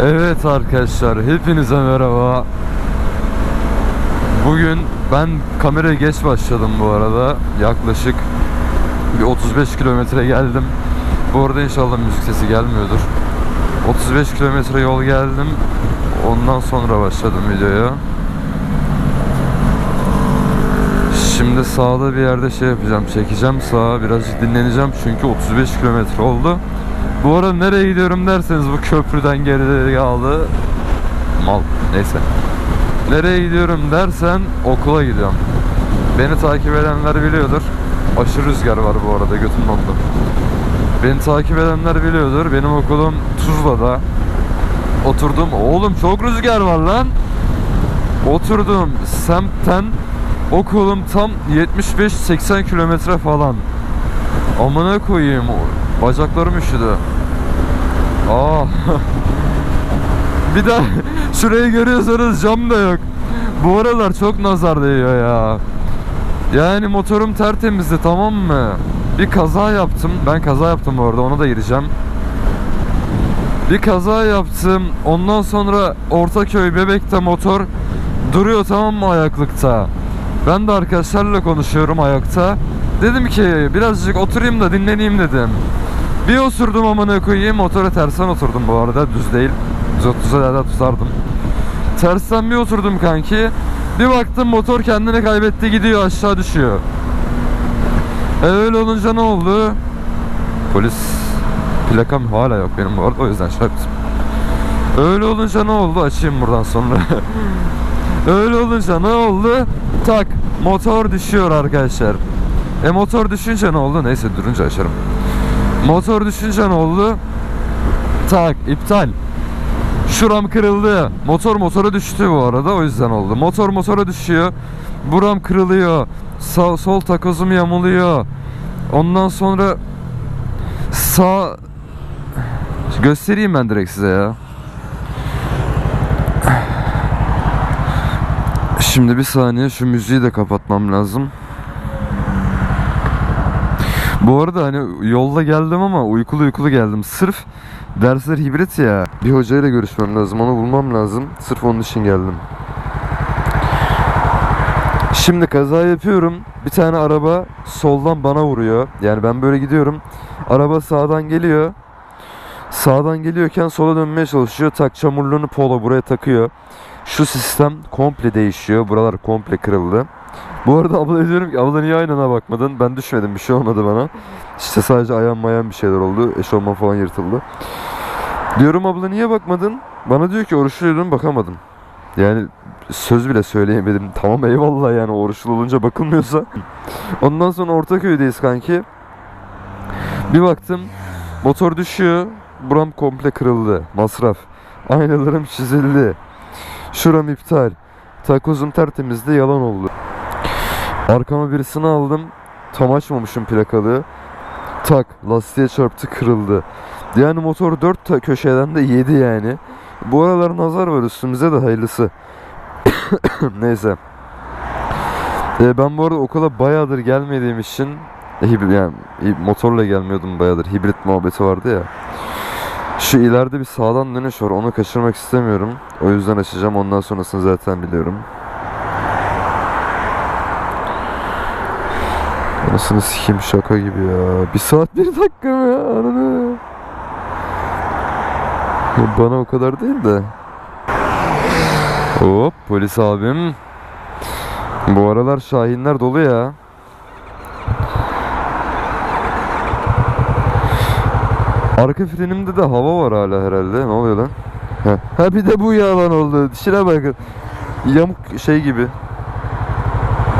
Evet arkadaşlar hepinize merhaba. Bugün ben kameraya geç başladım bu arada. Yaklaşık bir 35 kilometre geldim. Bu arada inşallah müzik sesi gelmiyordur. 35 kilometre yol geldim. Ondan sonra başladım videoya. Şimdi sağda bir yerde şey yapacağım. Çekeceğim sağa birazcık dinleneceğim. Çünkü 35 kilometre oldu. Bu arada nereye gidiyorum derseniz bu köprüden geride kaldı. Mal. Neyse. Nereye gidiyorum dersen okula gidiyorum. Beni takip edenler biliyordur. Aşırı rüzgar var bu arada götüm dondu. Beni takip edenler biliyordur. Benim okulum Tuzla'da. Oturdum. Oğlum çok rüzgar var lan. Oturdum semtten okulum tam 75-80 kilometre falan. Amına koyayım. Bacaklarım üşüdü. Aa. bir daha şurayı görüyorsanız cam da yok. Bu aralar çok nazar değiyor ya. Yani motorum tertemizdi tamam mı? Bir kaza yaptım. Ben kaza yaptım bu arada ona da gireceğim. Bir kaza yaptım. Ondan sonra Ortaköy Bebek'te motor duruyor tamam mı ayaklıkta. Ben de arkadaşlarla konuşuyorum ayakta. Dedim ki birazcık oturayım da dinleneyim dedim. Bir osurdum amına koyayım motora tersten oturdum bu arada düz değil. Düz otursa da tutardım. Tersten bir oturdum kanki. Bir baktım motor kendini kaybetti gidiyor aşağı düşüyor. E öyle olunca ne oldu? Polis plakam hala yok benim bu arada o yüzden şey. Öyle olunca ne oldu? Açayım buradan sonra. öyle olunca ne oldu? Tak motor düşüyor arkadaşlar. E motor düşünce ne oldu? Neyse durunca açarım. Motor düşünce ne oldu? Tak iptal. Şuram kırıldı. Motor motora düştü bu arada o yüzden oldu. Motor motora düşüyor. Buram kırılıyor. Sağ, sol takozum yamuluyor. Ondan sonra sağ göstereyim ben direkt size ya. Şimdi bir saniye şu müziği de kapatmam lazım. Bu arada hani yolda geldim ama uykulu uykulu geldim. Sırf dersler hibrit ya. Bir hocayla görüşmem lazım. Onu bulmam lazım. Sırf onun için geldim. Şimdi kaza yapıyorum. Bir tane araba soldan bana vuruyor. Yani ben böyle gidiyorum. Araba sağdan geliyor. Sağdan geliyorken sola dönmeye çalışıyor. Tak çamurluğunu polo buraya takıyor. Şu sistem komple değişiyor. Buralar komple kırıldı. Bu arada abla diyorum ki abla niye aynana bakmadın? Ben düşmedim bir şey olmadı bana. İşte sadece ayağım mayan bir şeyler oldu. Eşofman falan yırtıldı. Diyorum abla niye bakmadın? Bana diyor ki oruçluydum bakamadım. Yani söz bile söyleyemedim. Tamam eyvallah yani oruçlu olunca bakılmıyorsa. Ondan sonra Ortaköy'deyiz kanki. Bir baktım motor düşüyor. Buram komple kırıldı. Masraf. Aynalarım çizildi. Şuram iptal. Takozum tertemizdi yalan oldu. Arkama birisini aldım. Tam açmamışım plakalı. Tak lastiğe çarptı kırıldı. Yani motor dört ta- köşeden de yedi yani. Bu aralar nazar var üstümüze de hayırlısı. Neyse. Ee, ben bu arada okula bayağıdır gelmediğim için yani motorla gelmiyordum bayağıdır. Hibrit muhabbeti vardı ya. Şu ileride bir sağdan dönüş var. Onu kaçırmak istemiyorum. O yüzden açacağım. Ondan sonrasını zaten biliyorum. Anasını sikeyim şaka gibi ya. Bir saat bir dakika mı ya? Ananı. Bana o kadar değil de. Hop polis abim. Bu aralar şahinler dolu ya. Arka frenimde de hava var hala herhalde. Ne oluyor lan? Ha, bir de bu yalan oldu. Dişine bakın. Yamuk şey gibi.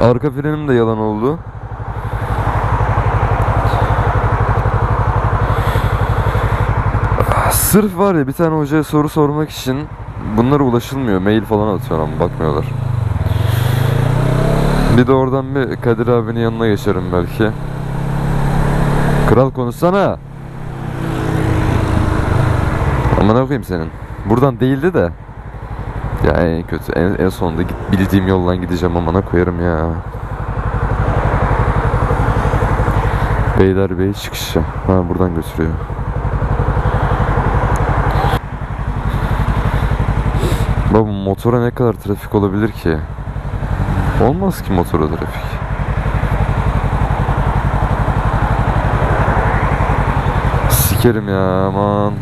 Arka frenim de yalan oldu. Sırf var ya bir tane hocaya soru sormak için bunlara ulaşılmıyor. Mail falan atıyor ama bakmıyorlar. Bir de oradan bir Kadir abinin yanına geçerim belki. Kral konuşsana. Aman koyayım senin. Buradan değildi de. Ya en kötü en, en sonunda git, bildiğim yoldan gideceğim amana koyarım ya. Beylerbeyi çıkışı. Ha buradan götürüyor. Motora ne kadar trafik olabilir ki? Olmaz ki motora trafik. Sikerim ya aman.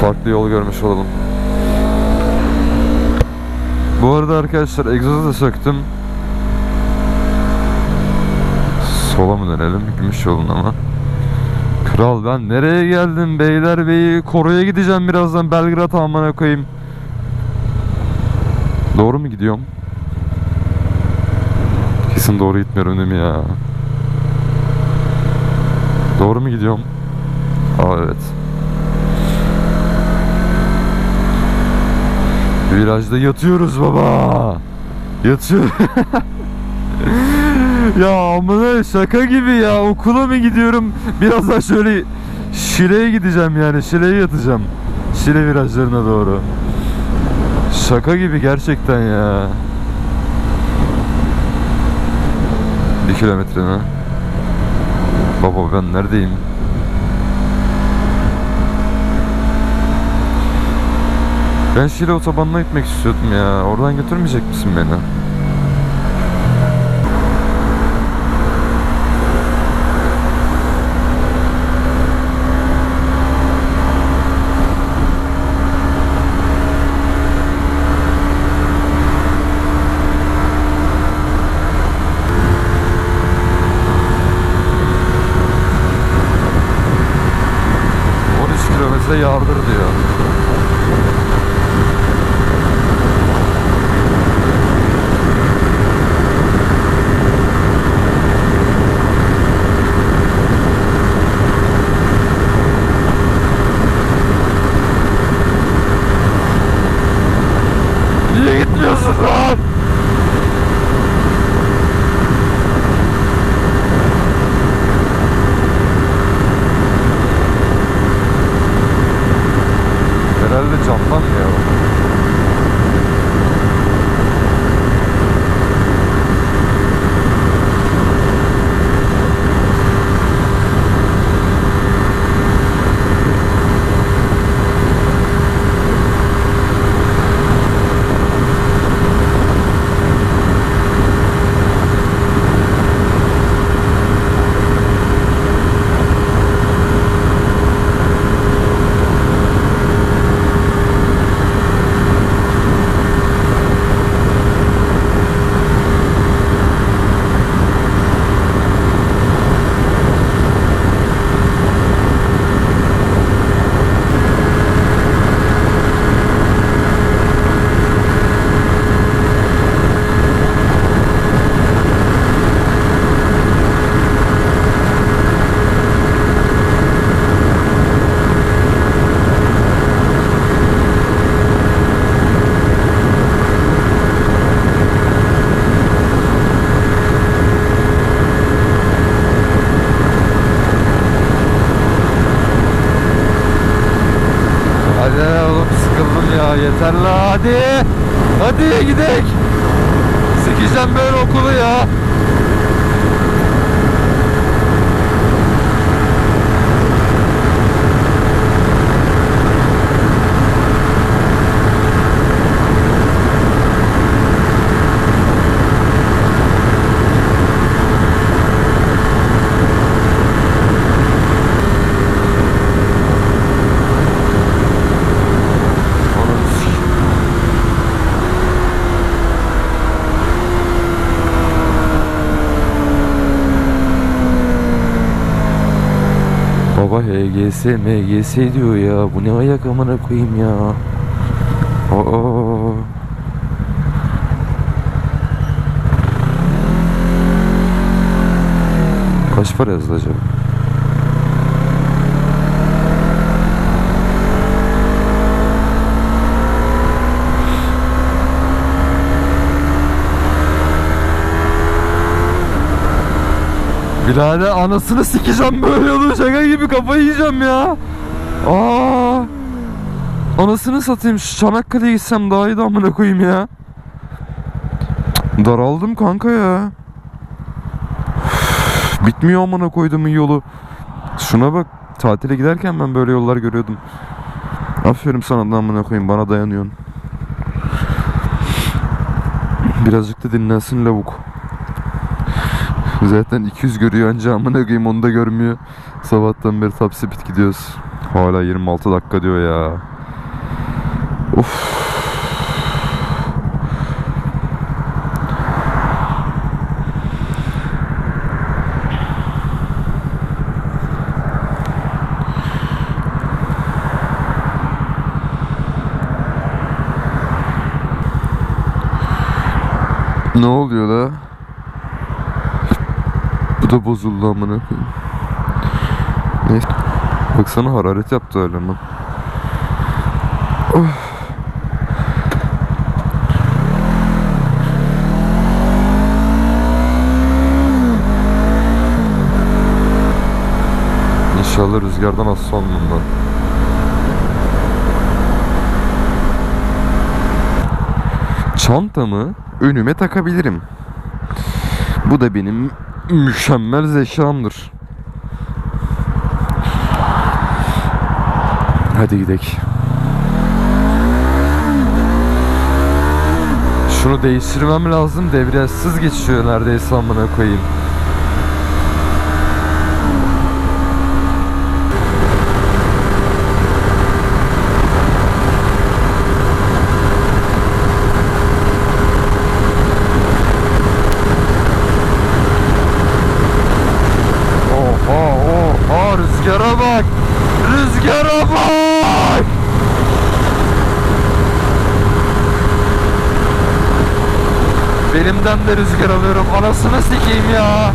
Farklı yol görmüş olalım. Bu arada arkadaşlar egzozu da söktüm. Sola mı dönelim? Gümüş yolun ama. Kral ben nereye geldim? Beylerbeyi Koro'ya gideceğim birazdan. Belgrad amına koyayım. Doğru mu gidiyorum? Kesin doğru gitmiyorum değil mi ya? Doğru mu gidiyorum? Aa evet. Virajda yatıyoruz baba. Yatıyor. ya amına şaka gibi ya okula mı gidiyorum? Birazdan şöyle Şile'ye gideceğim yani Şile'ye yatacağım. Şile virajlarına doğru. Şaka gibi gerçekten ya. Bir kilometre mi? Baba ben neredeyim? Ben Şile otobanına gitmek istiyordum ya. Oradan götürmeyecek misin beni? Hadi gidelim. Sikeceğim böyle okulu ya. Ananı sikeyim. Baba HGS, MGS diyor ya. Bu ne ayak amına koyayım ya. Aa. Kaç para yazdı acaba? Birader anasını sikeceğim böyle olur şaka gibi kafayı yiyeceğim ya. Aa. Anasını satayım şu Çanakkale'ye gitsem daha iyi de amına koyayım ya. Daraldım kanka ya. Bitmiyor amına koyduğumun yolu. Şuna bak tatile giderken ben böyle yollar görüyordum. Aferin sana da amına koyayım bana dayanıyorsun. Birazcık da dinlensin lavuk. Zaten 200 görüyor anca amına koyayım onu da görmüyor. Sabahtan beri top speed gidiyoruz. Hala 26 dakika diyor ya. Of. Ne oluyor la? Da bozuldu amına koyayım. Neyse. Baksana hararet yaptı öyle mi? Of. İnşallah rüzgardan hasta olmam ben. Çantamı önüme takabilirim. Bu da benim mükemmel zekamdır. Hadi gidelim. Şunu değiştirmem lazım. Debriyajsız geçiyor neredeyse amına koyayım. Belimden de rüzgar alıyorum. Anasını sikeyim ya.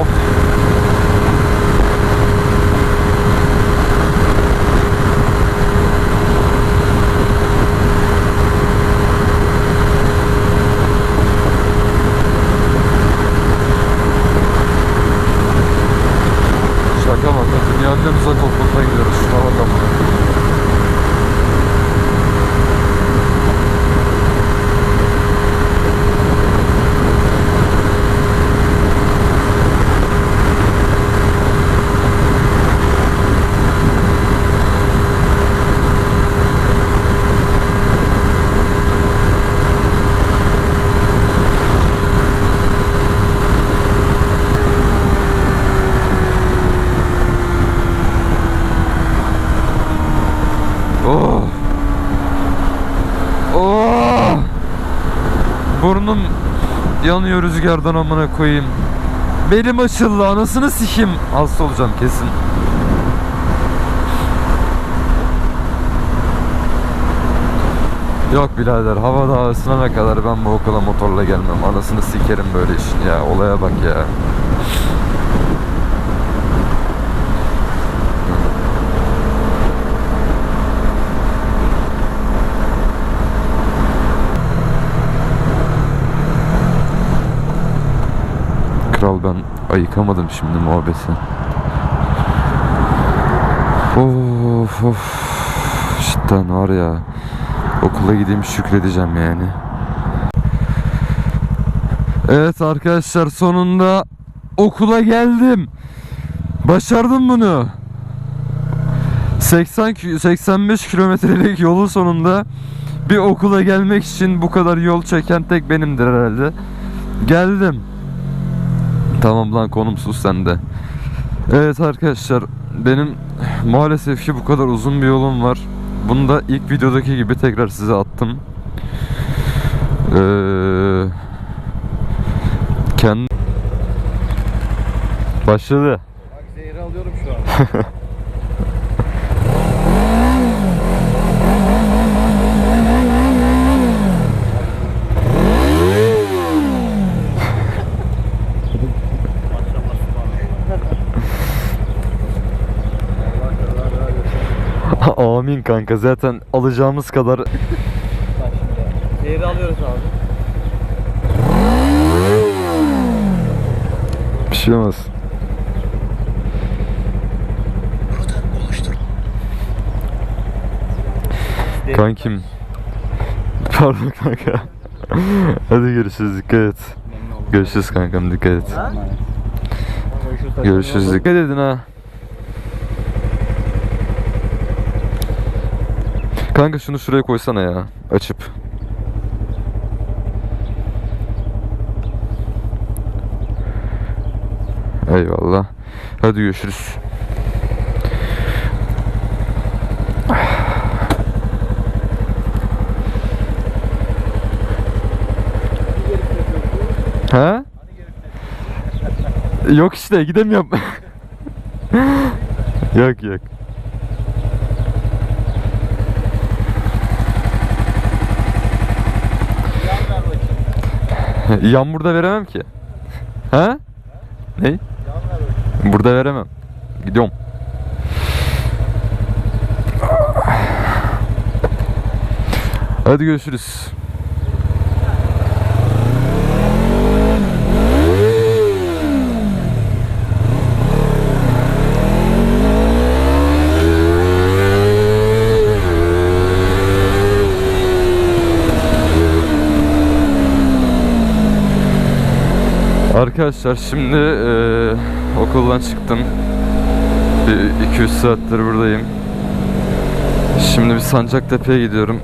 Of. Şaka maka dünyanın en uzak okuluna gidiyoruz. Şuna bak amına. Oh. Oh. Burnum yanıyor rüzgardan amına koyayım. Belim açıldı anasını sikim. Hasta olacağım kesin. Yok birader hava daha ısınana kadar ben bu okula motorla gelmem. Anasını sikerim böyle işin ya. Olaya bak ya. Kral ben ayıkamadım şimdi muhabbeti. Of of. Cidden var ya. Okula gideyim şükredeceğim yani. Evet arkadaşlar sonunda okula geldim. Başardım bunu. 80 ki- 85 kilometrelik yolun sonunda bir okula gelmek için bu kadar yol çeken tek benimdir herhalde. Geldim. Tamam lan konum sus sende. Evet arkadaşlar benim maalesef ki bu kadar uzun bir yolum var. Bunu da ilk videodaki gibi tekrar size attım. Ee, kendi başladı. Bak zehri alıyorum şu an. Amin kanka zaten alacağımız kadar Bak şimdi. Zehri alıyoruz abi. Bir şey olmaz. Kankim. Pardon kanka. Hadi görüşürüz dikkat et. Görüşürüz kankam dikkat et. Görüşürüz dikkat edin ha. Kanka şunu şuraya koysana ya. Açıp. Eyvallah. Hadi görüşürüz. Ha? Yok işte gidemiyorum. yok yok. Yan burada veremem ki. Ha? Ne? Burada veremem. Gidiyorum. Hadi görüşürüz. Arkadaşlar şimdi eee, okuldan çıktım. Bir 200 saattir buradayım. Şimdi bir Sancaktepe'ye gidiyorum.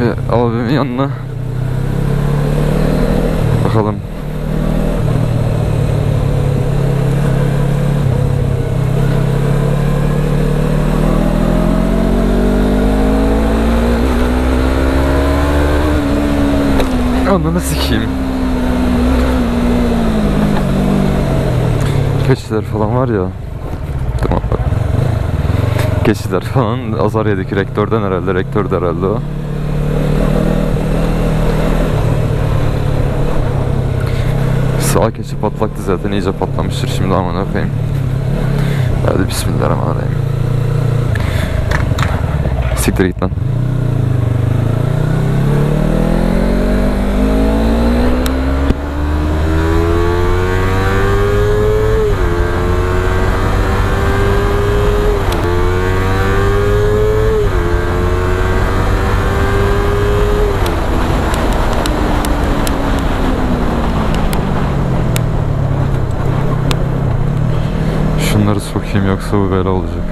Bir abimin yanına. Bakalım. Ananı sikeyim. Keçiler falan var ya. Tamam. Keçiler falan azar yedik rektörden herhalde. Rektör de herhalde o. Sağ keçi patlaktı zaten iyice patlamıştır şimdi aman koyayım. Hadi bismillahirrahmanirrahim. Siktir git lan. Yoksa bu bela olacak.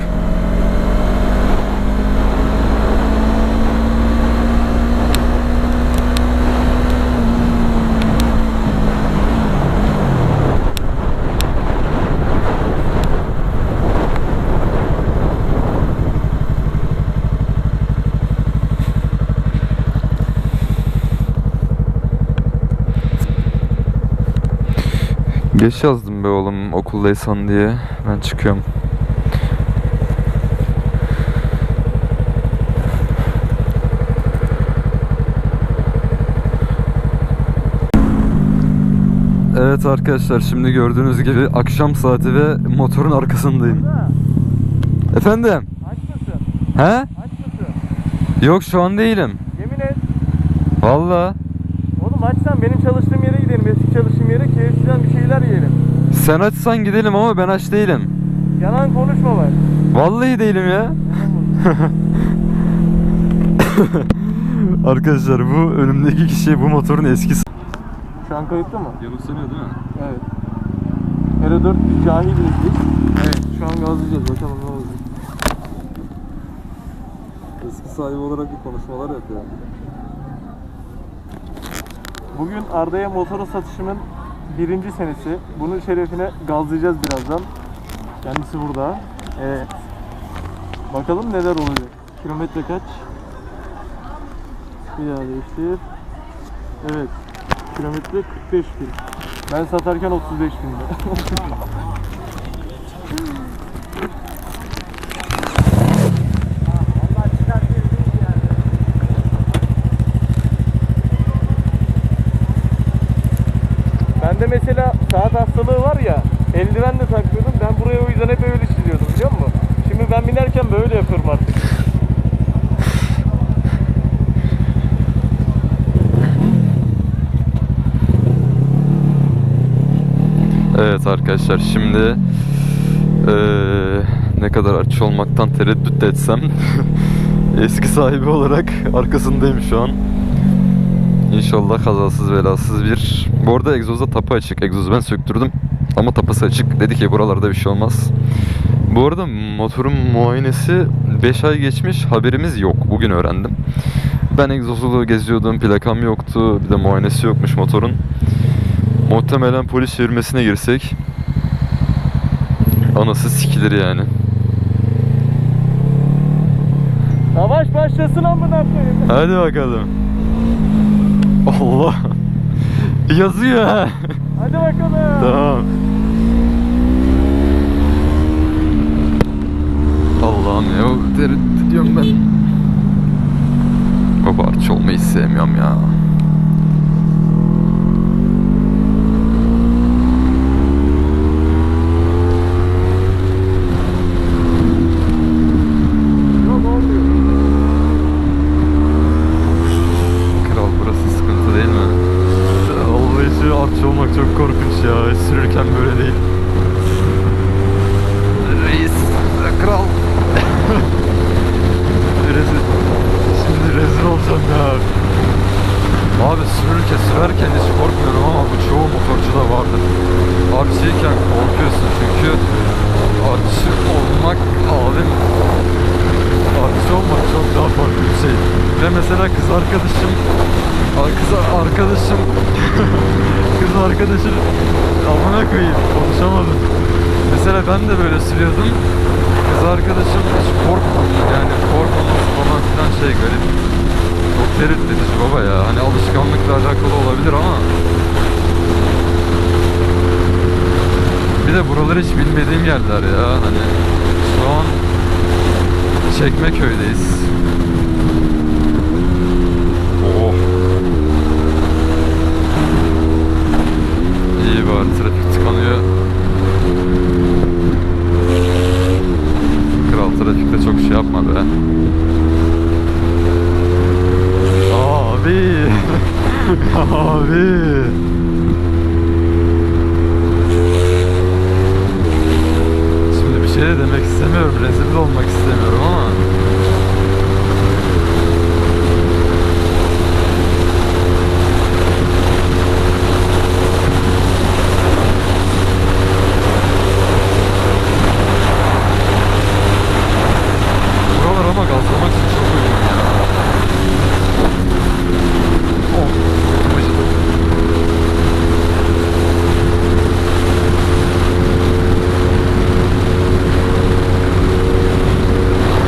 Geç yazdım be oğlum okuldaysan diye. Ben çıkıyorum. Evet arkadaşlar şimdi gördüğünüz gibi akşam saati ve motorun arkasındayım. Efendim? Aç mısın? He? Aç mısın? Yok şu an değilim. Yemin et. Valla. Oğlum açsan benim çalıştığım yere gidelim. Eski çalıştığım yere KFC'den bir şeyler yiyelim. Sen açsan gidelim ama ben aç değilim. Yalan konuşma var. Vallahi değilim ya. Arkadaşlar bu önümdeki kişi bu motorun eskisi. Şu an kayıtlı mı? Yanılsanıyor değil mi? Evet. Hera 4 cahil biz. Evet şu an gazlayacağız bakalım ne olacak. Eski sahibi olarak bir konuşmalar yapıyor. Bugün Arda'ya motoru satışımın birinci senesi. Bunun şerefine gazlayacağız birazdan. Kendisi burada. Evet. Bakalım neler olacak. Kilometre kaç? Bir daha değiştir. Evet. Kilometre 45 bin. Ben satarken 35 binde. Bende mesela saat hastalığı var ya, eldiven de takmıyordum. Ben buraya o yüzden hep öyle çiziyordum biliyor musun? Şimdi ben binerken böyle yapıyorum artık. Arkadaşlar şimdi eee, ne kadar aç olmaktan tereddüt etsem eski sahibi olarak arkasındayım şu an. İnşallah kazasız belasız bir. Bu arada egzozda tapı açık. Egzozu ben söktürdüm ama tapası açık. Dedi ki buralarda bir şey olmaz. Bu arada motorun muayenesi 5 ay geçmiş haberimiz yok. Bugün öğrendim. Ben egzozlu geziyordum, plakam yoktu, bir de muayenesi yokmuş motorun. Muhtemelen polis çevirmesine girsek anası sikilir yani. Savaş başlasın amına koyayım. Hadi bakalım. Allah. Yazıyor ha. Hadi bakalım. Tamam. Allah'ım ya tereddüt ediyorum ben. Baba artçı olmayı sevmiyorum ya. Yok olmuyor. Kral burası sıkıntı değil mi? Allah için artçı olmak çok korkunç ya. Sürürken böyle değil. Reis, kral. rezil. Şimdi rezil olacağım ya. Abi sürürken sürerken hiç korkmuyorum ama bu çoğu motorcuda vardır. Artçıyken korkuyorsun çünkü artçı olmak abim artçı olmak çok daha farklı bir şey. Ve mesela kız arkadaşım kız arkadaşım kız arkadaşım amına koyayım konuşamadım. Mesela ben de böyle sürüyordum. Kız arkadaşım hiç korkmadı yani korkmaması falan filan şey garip. Çok tereddütücü baba ya. Hani alışkanlıkla alakalı olabilir ama bir de buralar hiç bilmediğim yerler ya. Hani şu an Çekmeköy'deyiz. Oh. İyi bari trafik tıkanıyor. Kral trafikte çok şey yapmadı be. Abi. Abi. Şimdi bir şey de demek istemiyorum. Rezil de olmak istemiyorum ama. Buralar ama gazlamak için çok uygun ya. Oh, çok acıdı.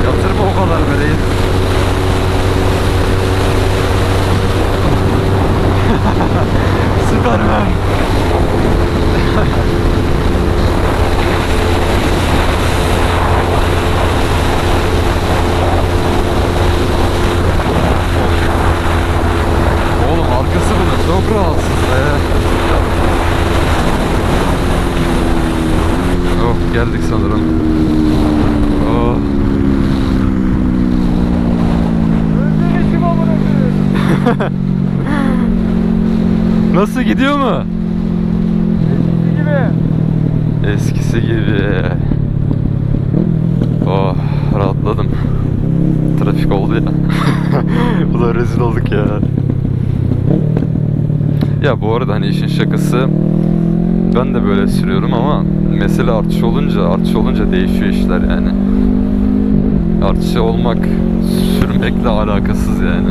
Yatırma o kadar be değil. Süpermen. Oğlum arkası bunun çok rahatsız be. Oh geldik sanırım. Oh. Özlemişim amına koyayım. Nasıl gidiyor mu? Eskisi gibi. Eskisi gibi. Oh rahatladım. Trafik oldu ya. Bu da rezil olduk ya. Ya bu arada hani işin şakası ben de böyle sürüyorum ama mesele artış olunca artış olunca değişiyor işler yani. Artışı olmak sürmekle alakasız yani.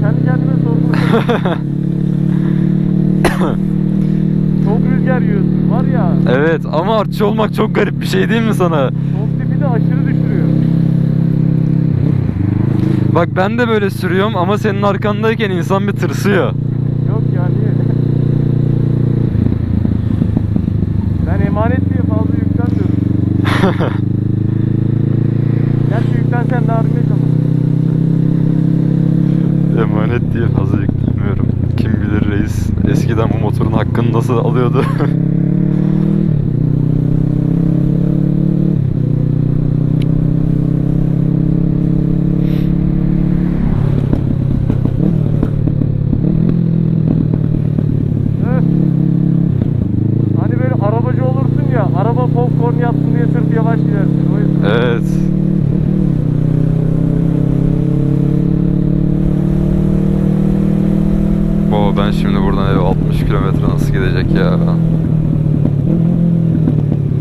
Kendi kendime sorguladım. Evet ama artçı olmak çok garip bir şey değil mi sana? Top tipi de aşırı düşürüyor. Bak ben de böyle sürüyorum ama senin arkandayken insan bir tırsıyor. Yok ya niye? Ben emanet diye fazla yüklenmiyorum. Gerçi yüklensen daha bilmeyiz ama. Emanet diye fazla yüklemiyorum. Kim bilir reis eskiden bu motorun hakkını nasıl alıyordu.